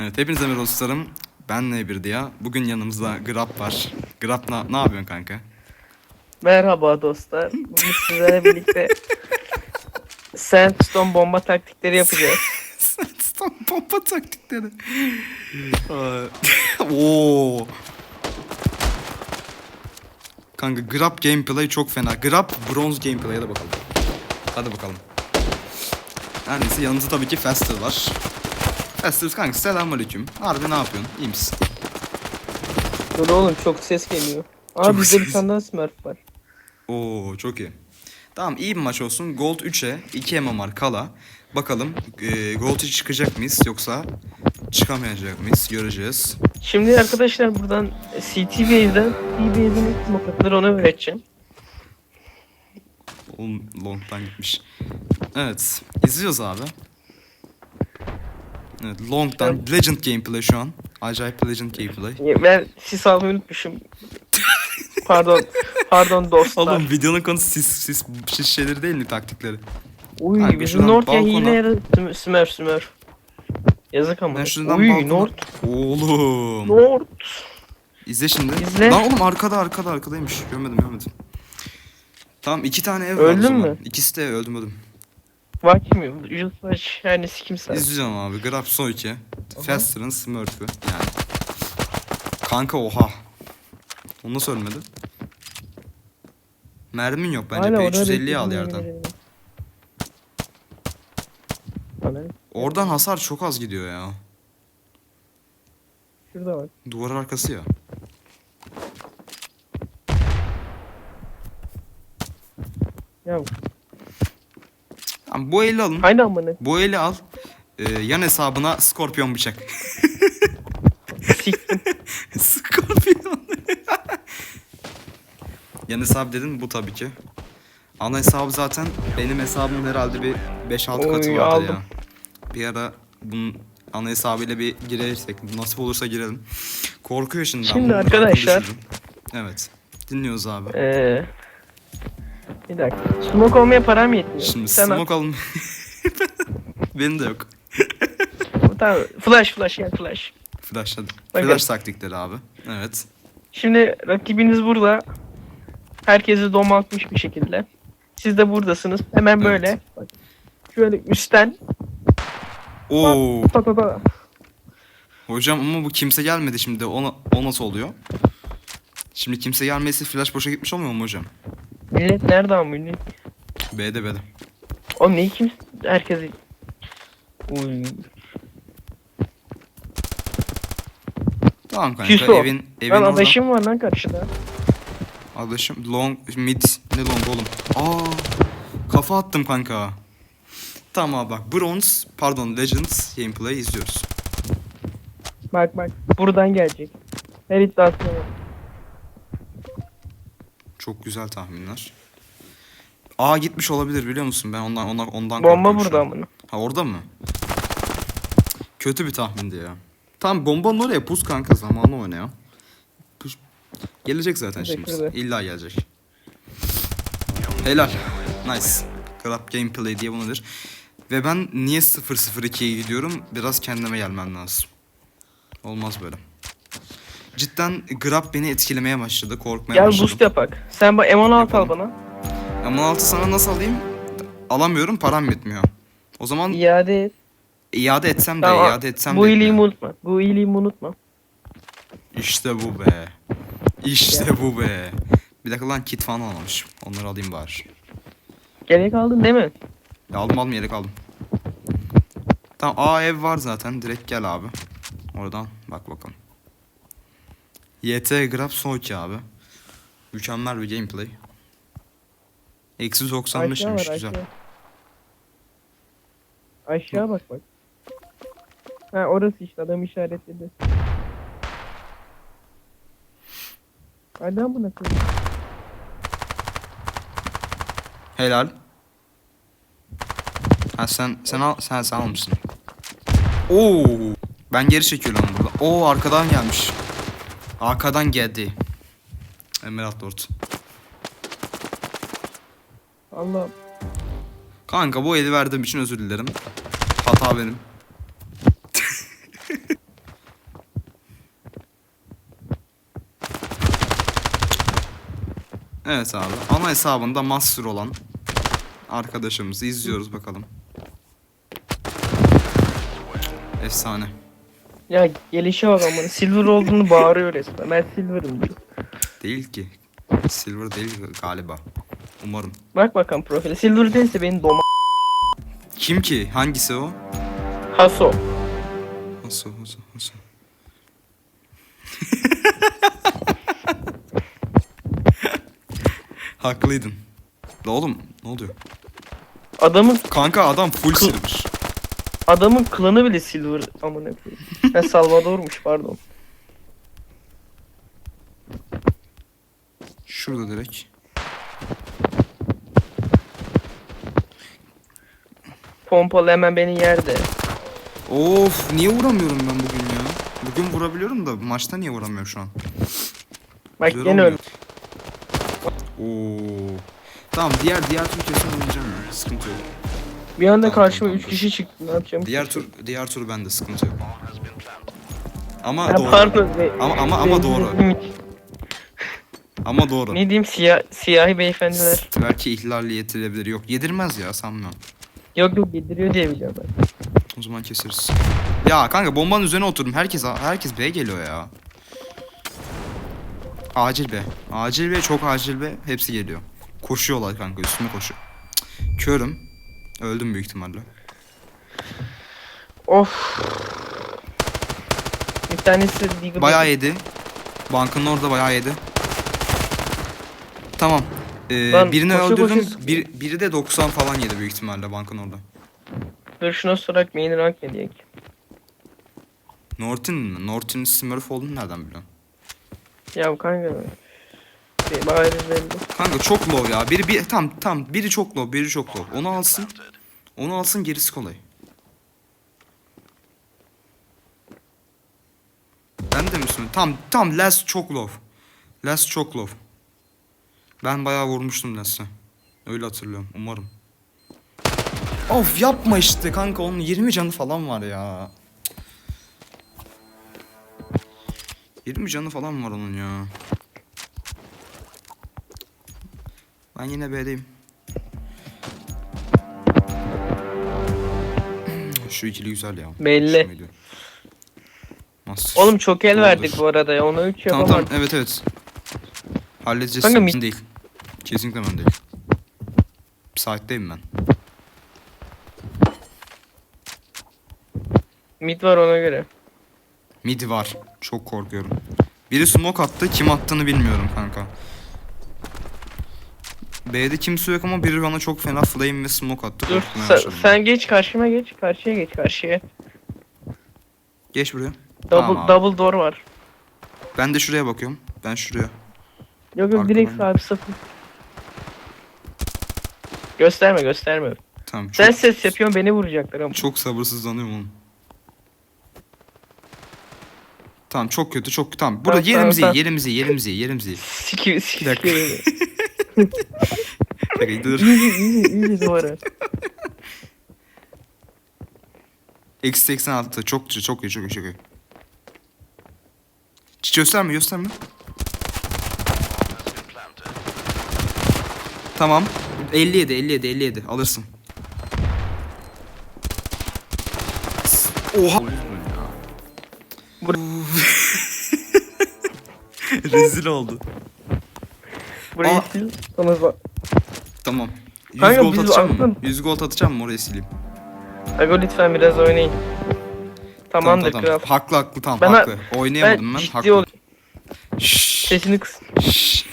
Evet hepinize merhaba dostlarım. Ben Nebir diye. Bugün yanımızda Grab var. Grab ne, ne yapıyorsun kanka? Merhaba dostlar. Bugün sizlerle birlikte Sandstone bomba taktikleri yapacağız. Sandstone pompa taktikleri. Aa, Oo. Kanka Grab gameplay çok fena. Grab bronze gameplay'e de bakalım. Hadi bakalım. Her neyse yanımızda tabii ki Faster var. Faster kanka selamünaleyküm. Harbi ne yapıyorsun? İyi misin? Dur oğlum çok ses geliyor. Çok bizde bir tane daha smurf var. Oo çok iyi. Tamam iyi bir maç olsun. Gold 3'e 2 MMR kala. Bakalım e, Gold 3 çıkacak mıyız yoksa çıkamayacak mıyız? Göreceğiz. Şimdi arkadaşlar buradan CT base'den B base'in ilk smoke atılır onu öğreteceğim. Oğlum long'dan gitmiş. Evet. izliyoruz abi. Evet long'dan legend gameplay şu an. Acayip legend gameplay. Ben sis almayı unutmuşum. pardon. Pardon dostlar. Oğlum videonun konusu sis, sis, sis şeyleri değil mi taktikleri? Uy Kanka bizim şuradan North ya balkona- hile yaradı. Sm- Smurf smurf. Yazık ama. Ben şuradan Uy balkona- North. Oğlum. North. İzle şimdi. İzle. Lan oğlum arkada arkada arkadaymış. Görmedim görmedim. Tamam iki tane ev var o Öldün mü? İkisi de öldüm öldüm. Bakmıyor. Just watch yani sikim sen. İzleyeceğim abi. Grab son 2. Faster'ın Smurf'ü yani. Kanka oha. Onu nasıl ölmedi? Mermin yok bence. Hala orada P350'yi al bekliyorum, yerden. Bana Oradan hasar çok az gidiyor ya. şurada bak. Duvar arkası ya. Ya Tamam, bu eli alın. aynı amına Bu eli al. Ee, yan hesabına Scorpion bıçak. siktim. Scorpion. yan hesap dedin bu tabii ki. Ana hesabı zaten benim hesabımın herhalde bir 5-6 katı Oy, vardı aldım. ya. Bir ara bunun ana hesabıyla bir girersek nasip olursa girelim. Korkuyor şimdi. ben Şimdi bunun arkadaşlar-. Evet. Dinliyoruz abi. Ee, bir dakika. Smoke olmaya param yetmiyor. Şimdi Sen smoke alın. Benim de yok. al. Tamam. Flash flash gel flash. Flash hadi. Bakın. Flash taktikleri abi. Evet. Şimdi rakibiniz burada. Herkesi domaltmış bir şekilde. Siz de buradasınız. Hemen Evet. böyle. Bak. Şöyle üstten. Oo. Pa pa pa. Hocam ama bu kimse gelmedi şimdi. O, o nasıl oluyor? Şimdi kimse gelmesi flash boşa gitmiş olmuyor mu hocam? Millet nerede ama millet? B'de B'de. O neyi kim? Herkesi. Uy. Tamam kanka Küso. evin evin Lan orada. adaşım var lan karşıda. Adaşım long mid ne long oğlum? Aa kafa attım kanka. Tamam abi bak bronze pardon legends gameplay izliyoruz. Bak bak. Buradan gelecek. Her iddiasına bak. Çok güzel tahminler. Aa gitmiş olabilir biliyor musun? Ben ondan ondan ondan Bomba burada amına. Ha orada mı? Kötü bir tahmindi ya. Tam bombanın oraya pus kanka zamanı oynuyor. Pus- Gelecek zaten şimdi. İlla gelecek. Helal. Nice. Grab gameplay diye bunudur. Ve ben niye 0-0-2'ye gidiyorum? Biraz kendime gelmem lazım. Olmaz böyle. Cidden Grab beni etkilemeye başladı. Korkmaya Gel başladım. boost yapak. Sen bak M16 al Yapalım. bana. Ama 16 sana nasıl alayım? Alamıyorum param yetmiyor. O zaman İade et. iade etsem de Tamam, iade etsem Bu de iyiliğimi unutma. Bu iyiliğimi unutma. İşte bu be. İşte bu be. Bir dakika lan kit falan almamışım. Onları alayım bari. Gerek aldın değil mi? Ya aldım aldım yere kaldım. Tamam A ev var zaten. Direkt gel abi. Oradan bak bakalım. YT Grab Soğuk abi. Mükemmel bir gameplay. Eksi Aşağı 95'miş var güzel. aşağı. Aşağı bak bak. Ha orası işte adam işaretledi. Hadi amına koyayım. Helal. Ha sen sen al sen sen almışsın. Oo. Ben geri çekiyorum burada. Oo arkadan gelmiş. Arkadan geldi. Emerald Lord. Allah. Kanka bu eli verdiğim için özür dilerim. Hata benim. evet abi. Ana hesabında master olan arkadaşımızı izliyoruz bakalım. Efsane. Ya gelişe bak ama silver olduğunu bağırıyor resmen. Ben silver'ım diyor. Değil ki. Silver değil galiba. Umarım. Bak bakalım profile. Silver değilse beni doma Kim ki? Hangisi o? Haso. Haso, Haso, Haso. Haklıydın. La oğlum ne oluyor? Adamın Kanka adam full silver. Adamın klanı bile silver amına koyayım. Ha Salvador'muş pardon. Şurada direkt. Pompalı hemen beni yerde. Of niye vuramıyorum ben bugün ya? Bugün vurabiliyorum da maçta niye vuramıyorum şu an? Bak Güzel öyle. olmuyor. Oo. Tamam diğer diğer tur kesin oynayacağım ya. Sıkıntı yok. Bir anda Tamam, karşıma tamam, 3 kişi çıktı. Ne yapacağım? Diğer tur diğer tur bende sıkıntı yok. Ama Ha, doğru. pardon. ne- Ama- ama- ama ne- doğru. Ne, Ama doğru. ne diyeyim siyah, siyahi beyefendiler. Belki ihlalli yetirebilir. Yok yedirmez ya sanmıyorum. Yok yok yediriyor diye biliyorum ben. O zaman keseriz. Ya kanka bombanın üzerine oturdum. Herkes herkes B geliyor ya. Acil B. Acil B çok acil B. Hepsi geliyor. Koşuyorlar kanka üstüme koşuyor. Cık, Körüm. Öldüm büyük ihtimalle. Of. Bir tanesi Deagle. Bayağı yedi. Bankın orada bayağı yedi. Tamam. Ee, Lan birini koşu koşu öldürdüm. sıkıyor. Bir, biri de 90 falan yedi büyük ihtimalle bankın orada. Dur şuna sorak main rank ne diyek. Norton mi? Norton Smurf olduğunu nereden biliyorsun? Ya kanka. Belli. Kanka çok low ya. Biri bir tam tam biri çok low, biri çok low. Onu alsın. Onu alsın gerisi kolay. Ben de misin? Tam tam last çok low. Last çok low. Ben bayağı vurmuştum last'e. Öyle hatırlıyorum umarım. Of yapma işte kanka onun 20 canı falan var ya. 20 canı falan var onun ya. Ben yine B'deyim. Şu ikili güzel ya. Belli. Hoşuma gidiyor. Master. Oğlum çok el Doğrudur. verdik bu arada ya. Ona 3 Tamam yapamadık. tamam evet evet. Halledeceğiz. Kanka, Kanka, mi- değil. Kesinlikle ben değil. Saatteyim ben. Mid var ona göre. Mid var. Çok korkuyorum. Biri smoke attı. Kim attığını bilmiyorum kanka. B'de kimse yok ama biri bana çok fena flame ve smoke attı. Dur Korkmaya sen, başladım. sen geç karşıma geç. Karşıya geç karşıya. Geç buraya. Double Tamam abi. double door var. Ben de şuraya bakıyorum. Ben şuraya. Yok yok direkt Arkadan. sahibi sıfır. Gösterme gösterme. Tamam. Çok, Sen ses yapıyorsun beni vuracaklar ama. çok sabırsızlanıyorum oğlum. Tamam çok kötü çok tamam. Burada Tamam, yerimizi tamam, iyi, yerimizi iyi, yerimizi iyi, yerimizi iyi. Siki siki Bir dakika. siki. Peki dur. İyi iyi iyi duvara. Eksi 86 çok çok çok iyi çok iyi çok iyi. Hiç gösterme gösterme. Tamam. 57 57 57 alırsın. Oha. Rezil oldu. Burayı Aa. sil. Sonra bak. Tamam. 100 Kanka gol biz atacağım mı? aklın- 100 gol atacağım mı oraya sileyim? Aga lütfen biraz oynayın. Tamamdır tamam, kral. tamam. Haklı haklı tamam Ben- haklı. Oynayamadım ben, Ben ciddi haklı. ol. Şşş, Sesini kıs. şşş.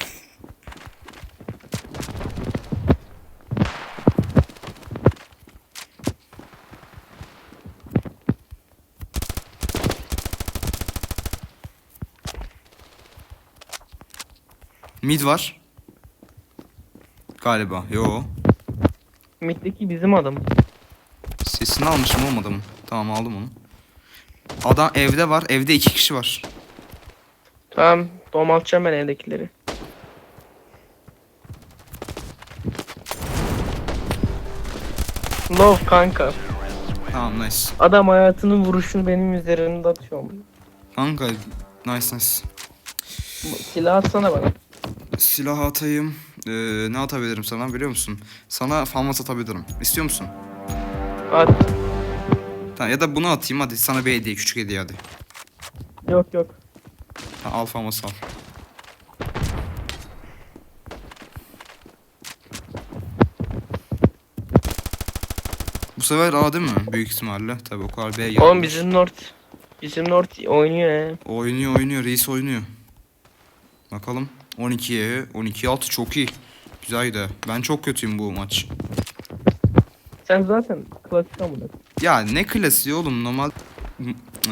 Mid var. Galiba. Yo. Mid'deki bizim adam. Sesini almışım oğlum adamın. Tamam aldım onu. Adam evde var. Evde iki kişi var. Tamam domaltacağım ben evdekileri. Love kanka. Tamam nice. Adam hayatının vuruşunu benim üzerimde atıyor. Kanka nice nice. Silah atsana bana. Silah atayım. Ee, ne atabilirim sana biliyor musun? Sana famas atabilirim. İstiyor musun? At. Tamam, ya da bunu atayım hadi sana bir hediye küçük hediye hadi. Yok yok. Ha, al famas al. Bu sefer A değil mi? Büyük ihtimalle. Tabii o kadar B geldi. Oğlum bizim North. Bizim North oynuyor he. Oynuyor oynuyor reis oynuyor. Bakalım 12'ye 12 6 çok iyi. Güzel ben çok kötüyüm bu maç. Sen zaten klasik amına. Ya ne klasiği oğlum normal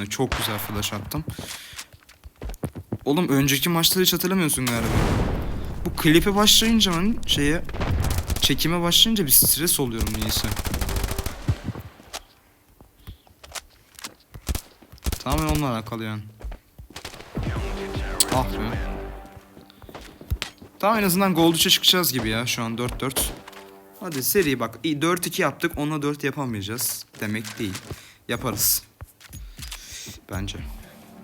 çok güzel flash attım. Oğlum önceki maçları hiç hatırlamıyorsun galiba. Bu klipe başlayınca ben şeye çekime başlayınca bir stres oluyorum niyeyse. Tamamen onunla alakalı yani. Ah be. Tamam en azından Gold 3'e çıkacağız gibi ya şu an 4-4. Hadi seri bak. İyi 4-2 yaptık. Onunla 4 yapamayacağız. Demek değil. Yaparız. Bence.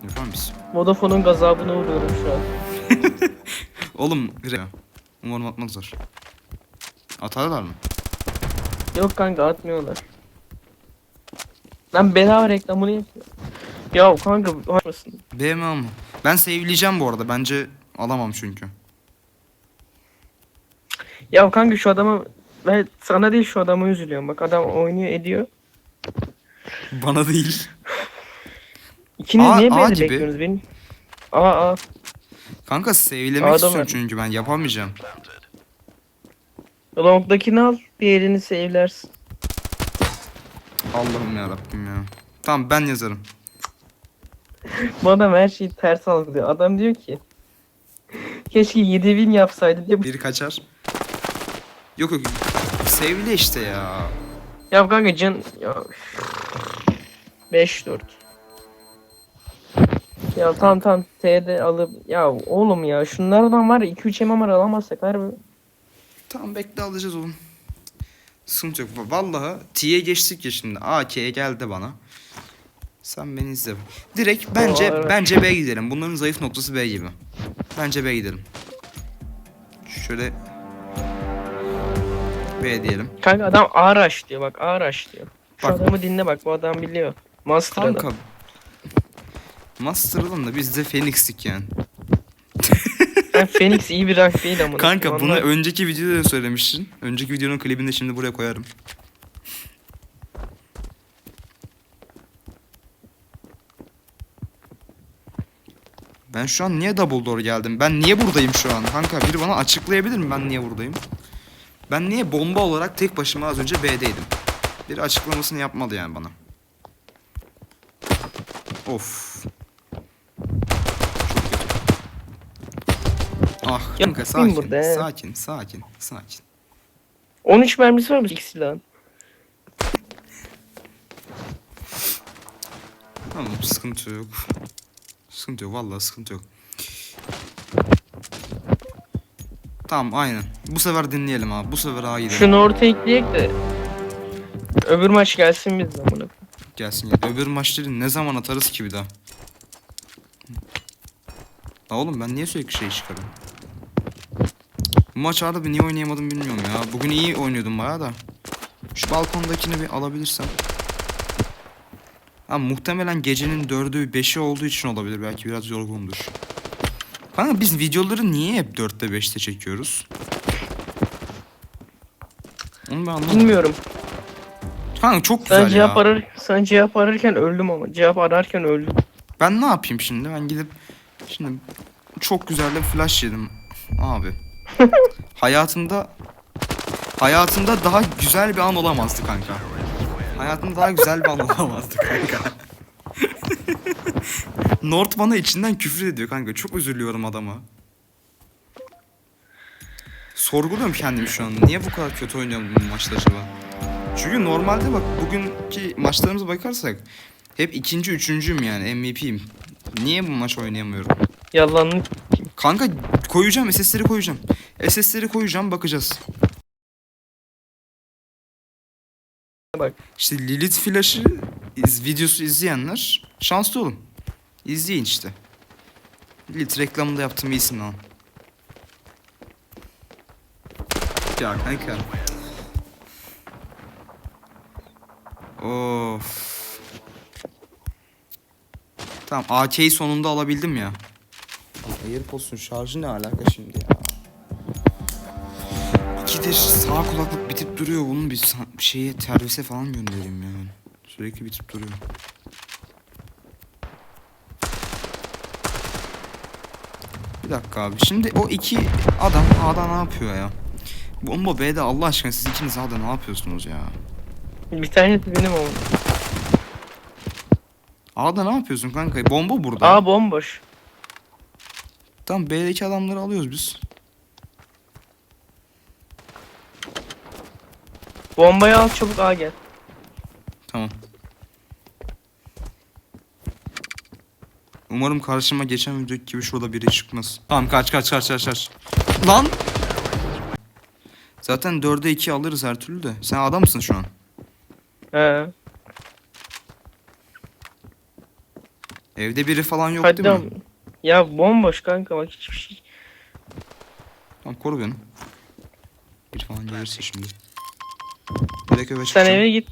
Yapar mıyız? Vodafone'un gazabına uğruyorum şu an. Oğlum Umarım atmazlar. Atarlar mı? Yok kanka atmıyorlar. Lan bedava reklamını yapıyor. Ya kanka haklısın. B mi? Ben save'leyeceğim bu arada. Bence alamam çünkü. Ya kanka şu adama ben sana değil şu adama üzülüyorum. Bak adam oynuyor ediyor. Bana değil. İkiniz A- niye A böyle gibi. bekliyorsunuz benim? Aa aa. Kanka save'lemek Adam istiyorum çünkü ben yapamayacağım. Long'dakini al diğerini save'lersin. Allah'ım ya Rabbim ya. Tamam ben yazarım. Bu adam her şeyi ters algılıyor. Adam diyor ki keşke 7 win yapsaydı diye. Biri kaçar. Yok yok. Save'le işte ya. Ya kanka can ya 5 4. Ya tam tam T'de alıp ya oğlum ya şunlardan var 2 3 MMR alamazsak harbi. Tamam bekle alacağız oğlum. Sıkıntı yok. Vallahi T'ye geçtik ya şimdi. A K'ye geldi bana. Sen beni izle. Direkt bence evet. bence B gidelim. Bunların zayıf noktası B gibi. Bence B gidelim. Şöyle B diyelim. Kanka adam Araş diyor bak Araş diyor. Şu Bak. adamı dinle bak bu adam biliyor. Master adam. Kanka Master'dan da biz de Phoenix'tik yani. Sen Phoenix iyi bir rank değil ama. Kanka bunu önceki videoda da söylemiştin. Önceki videonun klibini de şimdi buraya koyarım. Ben şu an niye double door geldim? Ben niye buradayım şu an? Kanka biri bana açıklayabilir mi ben niye buradayım? Ben niye bomba olarak tek başıma az önce B'deydim? Biri açıklamasını yapmadı yani bana. Of. Çok kötü. Ah kanka sakin, burada, he. sakin, sakin, sakin. 13 mermisi var mı ilk silahın? Tamam sıkıntı yok. Sıkıntı yok vallahi sıkıntı yok. Tamam aynen. Bu sefer dinleyelim abi. Bu sefer A gidelim. Şunu ortaya ekleyek de öbür maç gelsin biz zamana. Gelsin ya. Öbür maçları ne zaman atarız ki bir daha? La oğlum ben niye sürekli şey çıkarıyorum? Bu maç harbi niye oynayamadım bilmiyorum ya. Bugün iyi oynuyordum bayağı da. Şu balkondakini bir alabilirsem. Ha muhtemelen gecenin dördü beşi olduğu için olabilir. Belki biraz yorgundur. Kanka biz videoları niye hep dörtte beşte çekiyoruz? Onu ben anlamadım. Bilmiyorum. Kanka çok güzel ya. cevap arar sen cevap ararken öldüm ama cevap ararken öldüm. Ben ne yapayım şimdi? Ben gidip şimdi çok güzel de flash yedim abi. hayatımda hayatımda daha güzel bir an olamazdı kanka. Hayatımda daha güzel bir an olamazdı kanka. North bana içinden küfür ediyor kanka. Çok üzülüyorum adama. Sorguluyorum kendimi şu an. Niye bu kadar kötü oynuyorum bu maçta acaba? Çünkü normalde bak bugünkü maçlarımıza bakarsak hep ikinci, üçüncüyüm yani MVP'yim. Niye bu maç oynayamıyorum? Yalanlık. Kanka koyacağım SS'leri koyacağım. SS'leri koyacağım bakacağız. Bak. İşte Lilith Flash'ı iz, videosu izleyenler şanslı olun. İzleyin işte. Lilith reklamında yaptığım iyisin lan. ya kanka. Of. Tamam AK'yi sonunda alabildim ya. Airpods'un şarjı ne alaka şimdi ya? İkidir sağ kulaklık bitip duruyor. Bunun bir şeye servise falan göndereyim ya. Sürekli bitip duruyor. Bir dakika abi. Şimdi o iki adam A'da ne yapıyor ya? Bomba B'de Allah aşkına siz ikiniz A'da ne yapıyorsunuz ya? Bir tane de benim oğlum. A'da ne yapıyorsun kanka? Bomba burada. Aa bomboş. Tamam B'deki adamları alıyoruz biz. Bombayı al çabuk A gel. Tamam. Umarım karşıma geçen videodaki gibi şurada biri çıkmaz. Tamam kaç kaç kaç kaç kaç. Lan! Zaten 4'e 2 alırız her türlü de. Sen adam mısın şu an? He. Evde biri falan yok Hadi değil mi? Ya bomboş kanka bak hiçbir şey. Tamam koru beni. Bir falan gelirse şimdi. Direkt eve Sen çıkacağım. eve git.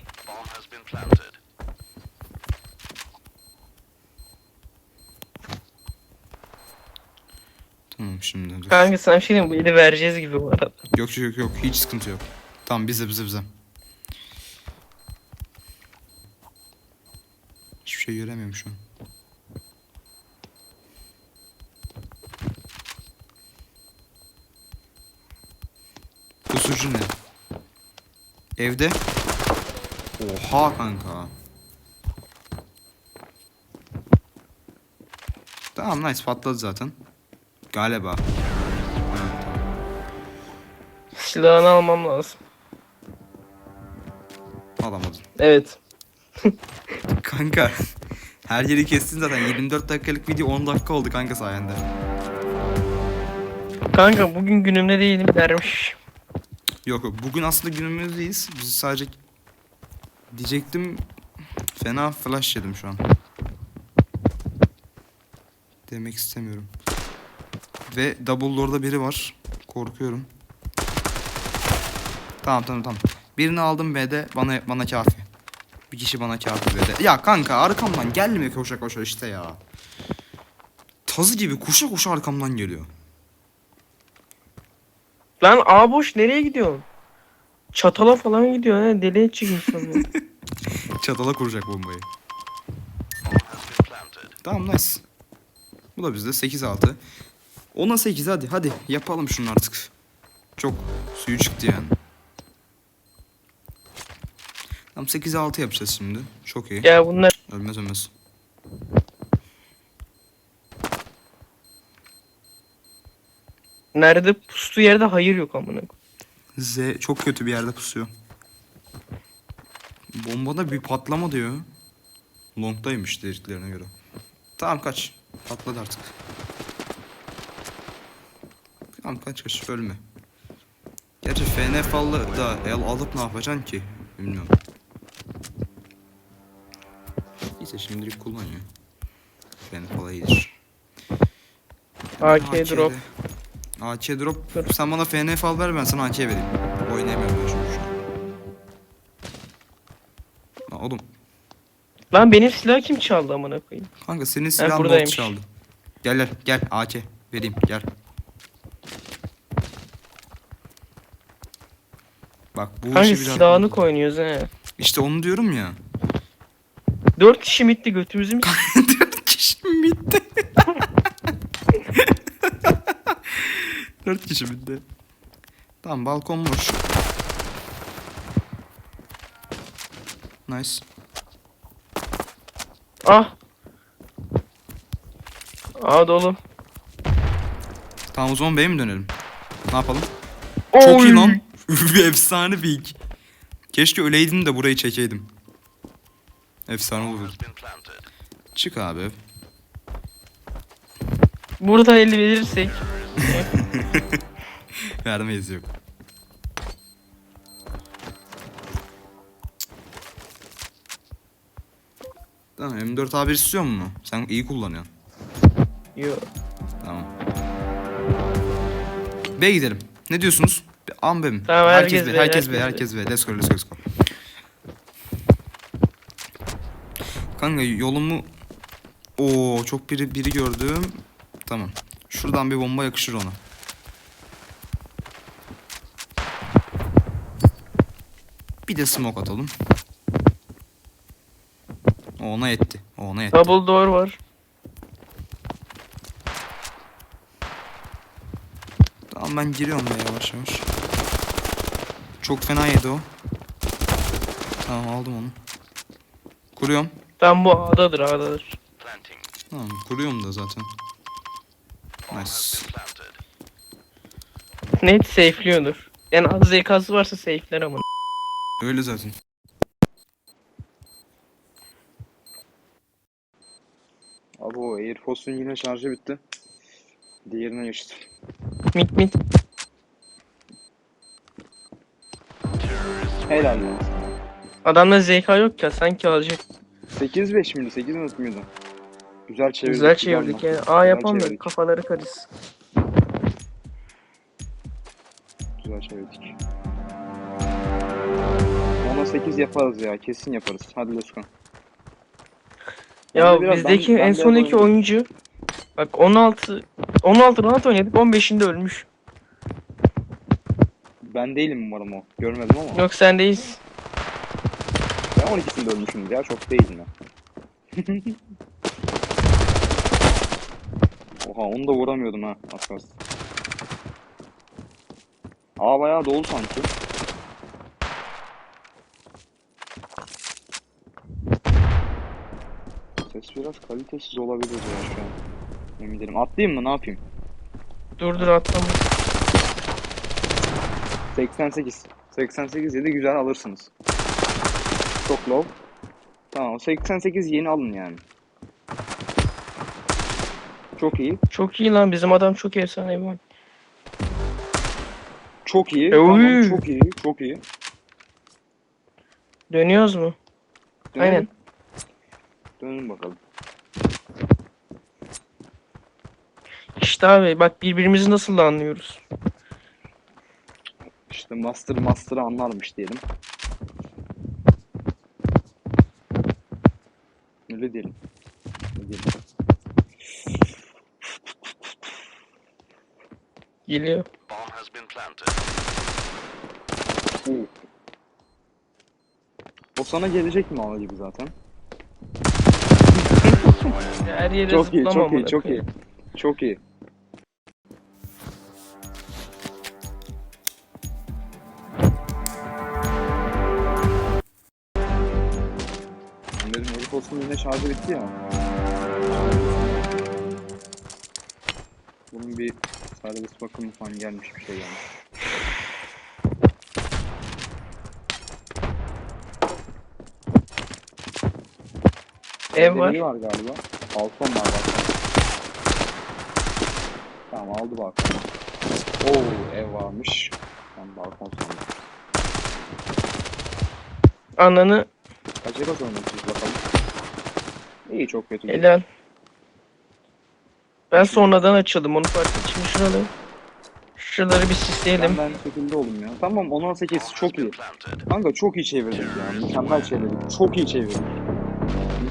Tamam şimdi dur. Kanka sana bir şey diyeyim mi? bu eli vereceğiz gibi bu arada. Yok yok yok hiç sıkıntı yok. Tamam bize bize bize. Hiçbir şey göremiyorum şu an. Kusucu ne? Evde? Oha kanka. Tamam nice patladı zaten. Galiba. Silahını almam lazım. Alamadın. Evet. Kanka her yeri kestin zaten 24 dakikalık video 10 dakika oldu kanka sayende. Kanka bugün günümde değilim dermiş. Yok yok bugün aslında günümüzdeyiz. Biz sadece diyecektim fena flash yedim şu an. Demek istemiyorum. Ve double door'da biri var. Korkuyorum. Tamam tamam tamam. Birini aldım B'de bana bana kafi. Bir kişi bana kafi B'de. Ya kanka arkamdan gelme koşa koşa işte ya. Tazı gibi koşa koşa arkamdan geliyor. Lan A boş nereye gidiyorsun? Çatala falan gidiyor ha deli edecek insanı. Çatala kuracak bombayı. Tamam nice. Bu da bizde 8-6. Ona 8 hadi hadi yapalım şunu artık. Çok suyu çıktı yani. Tamam 8-6 yapacağız şimdi. Çok iyi. ya bunlar Ölmez ölmez. Nerede pustu yerde hayır yok amına. Z çok kötü bir yerde pusuyor. Bombada bir patlama diyor. Long'daymış dediklerine göre. Tamam kaç. Patladı artık. Tamam kaç kaç ölme. Gerçi FN fallı da el alıp ne yapacaksın ki? Bilmiyorum. Neyse şimdilik kullan ya. FN falan iyidir. AK AK'de drop. AK drop. Sen bana FN fal ver ben sana AK vereyim. Oynayamıyorum ben şu an. Lan oğlum Lan benim silahı kim çaldı amına koyayım? kanka senin silahın bot buradaymış. çaldı. Gel gel gel AK vereyim gel. Bak bu Kanka işi biraz... silahını koynuyoruz he. İşte onu diyorum ya. Dört kişi bitti götümüzü mü? Dört kişi bitti. Bitti. Tamam balkon boş. Nice. ah. Aa dolu. Tamam o zaman B'ye mi dönelim? Ne yapalım? Çok iyi Oy. lan. bir efsane bir ilk. Keşke öleydim de burayı çekeydim. Efsane olurdu. Çık abi. Burada 50 verirsek. Vermeyiz yok. Tamam M4 A1 istiyor mu? Sen iyi kullanıyorsun. Yo. Tamam. B gidelim. Ne diyorsunuz? An be mi? Tamam, herkes, herkes be, be, herkes be, herkes herkes be. Let's go, let's go, let's go. Kanka yolumu... Oo çok biri biri gördüm. Tamam. Şuradan bir bomba yakışır ona. Bir de smoke atalım. O ona yetti. O ona yetti. Double door var. Tamam ben giriyorum be yavaş yavaş. Çok fena yedi o. Tamam aldım onu. Kuruyorum. Tam bu A'dadır A'dadır. Tamam kuruyorum da zaten. Nice. Net safe'liyordur. Yani az zekası varsa safe'ler ama. Öyle zaten. Abi o AirPods'un yine şarjı bitti. Diğerine geçtim. Mit mit. Helal lan. Adamda ZK yok ya sanki alacak. 8-5 miydi? 8 nasıl mıydı? Güzel çevirdik. Güzel çevirdik lan. yani. A Güzel yapalım da çevirdik. kafaları karışsın. Güzel çevirdik. Ona 8 yaparız ya. Kesin yaparız. Hadi let's go. Ya biraz- bizdeki ben- ben en biraz son iki oynadım. oyuncu bak 16 16 round oynadık 15'inde ölmüş. Ben değilim umarım o. Görmedim ama. Yok sendeyiz. Ben 12'sinde ölmüşüm ya. Çok değilim ya. Oha onu da vuramıyordum ha. Az kalsın. Aa bayağı dolu sanki. Ses biraz kalitesiz olabilir ya şu an. Emin değilim. Atlayayım mı ne yapayım? Dur dur atlama. 88. 88 yedi güzel alırsınız. Çok low. Tamam 88 yeni alın yani. Çok iyi. Çok iyi lan bizim adam çok efsane bir oyun. Çok iyi. E, Tamam, çok iyi. Çok iyi. Dönüyoruz mu? Dönelim. Aynen. Dönelim bakalım. İşte abi bak birbirimizi nasıl da anlıyoruz. İşte master master'ı anlarmış diyelim. Öyle diyelim. Öyle diyelim. Geliyor. O sana gelecek mi ama gibi zaten. Her yere Çok iyi, çok iyi, çok iyi. Çok iyi. Benim Elif olsun yine şarjı bitti ya. Bunun bir serbest bakımı falan gelmiş bir şey yani. Ev var. Var galiba. Balkon var bak. Tamam aldı balkonu. Oo ev varmış. Ben balkon sandım. Ananı Kaça kaç oynatacağız bakalım. İyi çok kötü değil. helal. Ben sonradan açıldım onu fark ettim. Şimdi şuraları. Şuraları bir sisleyelim. Ben ben şekilde oldum ya. Tamam 10-18 çok iyi. Kanka çok iyi çevirdik ya. Mükemmel çevirdik. Çok iyi çevirdik.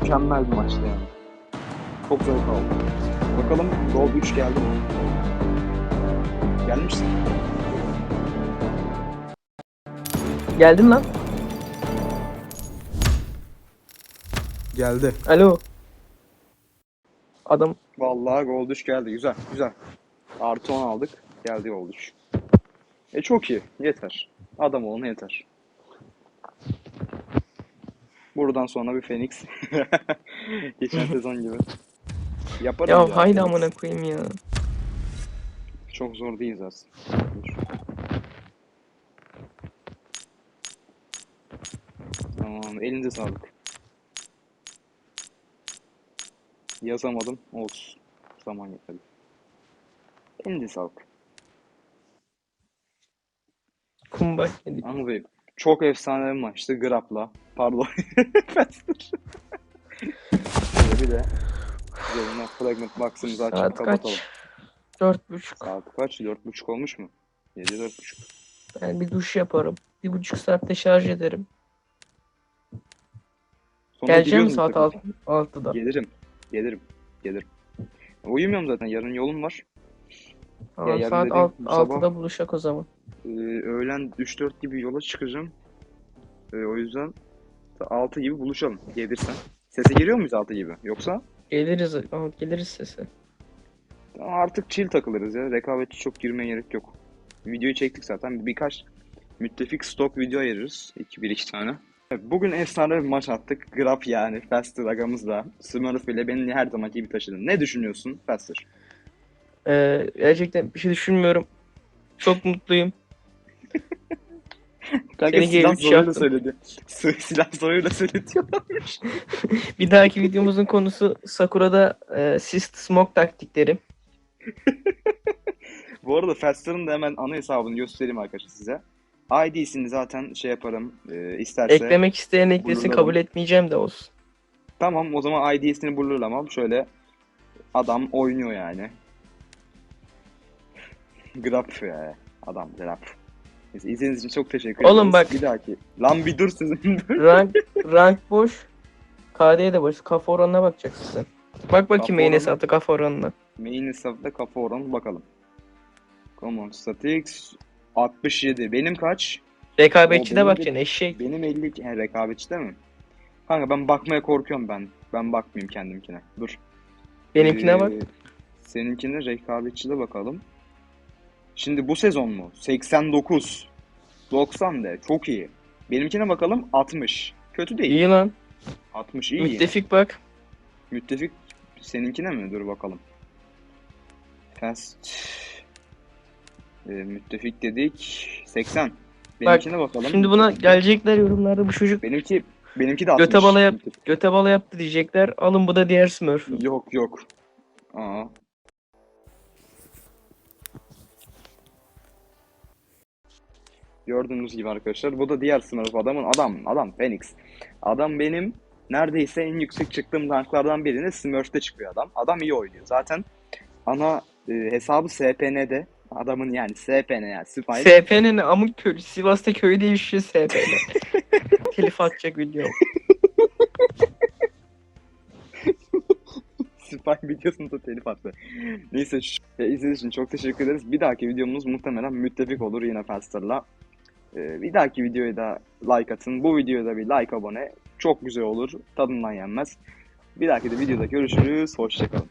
Mükemmel bir maçtı yani. Çok zevk aldım. Bakalım Gold 3 geldi mi? Gelmişsin. Geldin lan. Geldi. Alo. Adam Vallahi Gold 3 geldi. Güzel güzel. Artı 10 aldık. Geldi Gold 3. E çok iyi. Yeter. Adam olun yeter. Buradan sonra bir Phoenix. Geçen sezon gibi. Yaparız ya haydi Phoenix. amına koyayım ya. Çok zor değil aslında. Tamam, elinize sağlık. Yazamadım, olsun. Zaman yeterli. Elinize sağlık. Anıl Bey, çok efsane bir maçtı Grap'la. Pardon. Bir de üzerine fragment box'ımızı açıp Saat kapatalım. kaç? Dört buçuk. Saat kaç? 4.30 olmuş mu? 7 4.30. Ben bir duş yaparım. Bir buçuk saatte şarj ederim. Sonra Geleceğim saat takım. 6, 6'da? Gelirim. Gelirim. Gelirim. Uyumuyorum zaten. Yarın yolum var. Tamam, yarın saat dediğim alt- sabah- 6'da buluşak o zaman. Ee, öğlen 3-4 gibi yola çıkacağım. Ee, o yüzden 6 gibi buluşalım. Gelirsen. Sese geliyor muyuz 6 gibi? Yoksa Geliriz, Aa, geliriz sesi. artık chill takılırız ya. Rekabetçi çok girmeye gerek yok. Videoyu çektik zaten. Birkaç müttefik stok video ayırırız. 2-1-2 tane. Evet, Bugün efsane bir maç attık. Grab yani. Faster agamızla. Smurf ile beni her zamanki gibi taşıdın. Ne düşünüyorsun Faster? Ee, gerçekten bir şey düşünmüyorum. Çok mutluyum. Kanka Seni silah gelip şey zoruyla yaptım. söyledi. S- silah zoruyla söyletiyorlarmış. Bir dahaki videomuzun konusu Sakura'da e, Sist Smoke taktikleri. Bu arada Faster'ın da hemen ana hesabını göstereyim arkadaşlar size. ID'sini zaten şey yaparım e, isterse. Eklemek isteyen eklesin Buyurun. kabul etmeyeceğim de olsun. Tamam o zaman ID'sini blurlamam. Şöyle adam oynuyor yani. Grab ya. Adam Grab. Neyse izlediğiniz için çok teşekkür Oğlum ederiz. bak- Bir dahaki. Lan bir dur sizin. Rank, rank boş. KD'ye de boş. Kafa oranına bakacaksın sen. Bak bakayım Kafa main oranı- hesapta kafa oranına. Main hesapta kafa oranı bakalım. Common Statics 67. Benim kaç? Rekabetçide benim de- bakacaksın eşek. Benim 50 he, rekabetçide mi? Kanka ben bakmaya korkuyorum ben. Ben bakmayayım kendimkine. Dur. Benimkine Ee, bak. Seninkine rekabetçide bakalım. Şimdi bu sezon mu? 89. 90 de. Çok iyi. Benimkine bakalım 60. Kötü değil. İyi lan. 60 iyi. Müttefik bak. Müttefik seninkine mi? Dur bakalım. Fast. Ee, müttefik dedik. 80. Benimkine bakalım. Şimdi buna gelecekler yorumlarda bu çocuk Benimki benimki de 60. Göte bala yap- göte bala yaptı diyecekler. Alın bu da diğer Smurf. Yok yok. Aa. Gördüğünüz gibi arkadaşlar bu da diğer sınıf adamın adam adam Phoenix. Adam benim neredeyse en yüksek çıktığım ranklardan birine Smurf'te çıkıyor adam. Adam iyi oynuyor. Zaten ana e, hesabı SPN'de. Adamın yani SPN yani Spy. SP'nin amık köyü. Sivas'ta köy değişiyor SP'ne. Telif atacak video. Spy videosunda telif attı. Neyse şu, e, izlediğiniz için çok teşekkür ederiz. Bir dahaki videomuz muhtemelen müttefik olur yine Faster'la. E, bir dahaki videoya da like atın. Bu videoya da bir like abone. Çok güzel olur. Tadından yenmez. Bir dahaki de videoda görüşürüz. Hoşçakalın.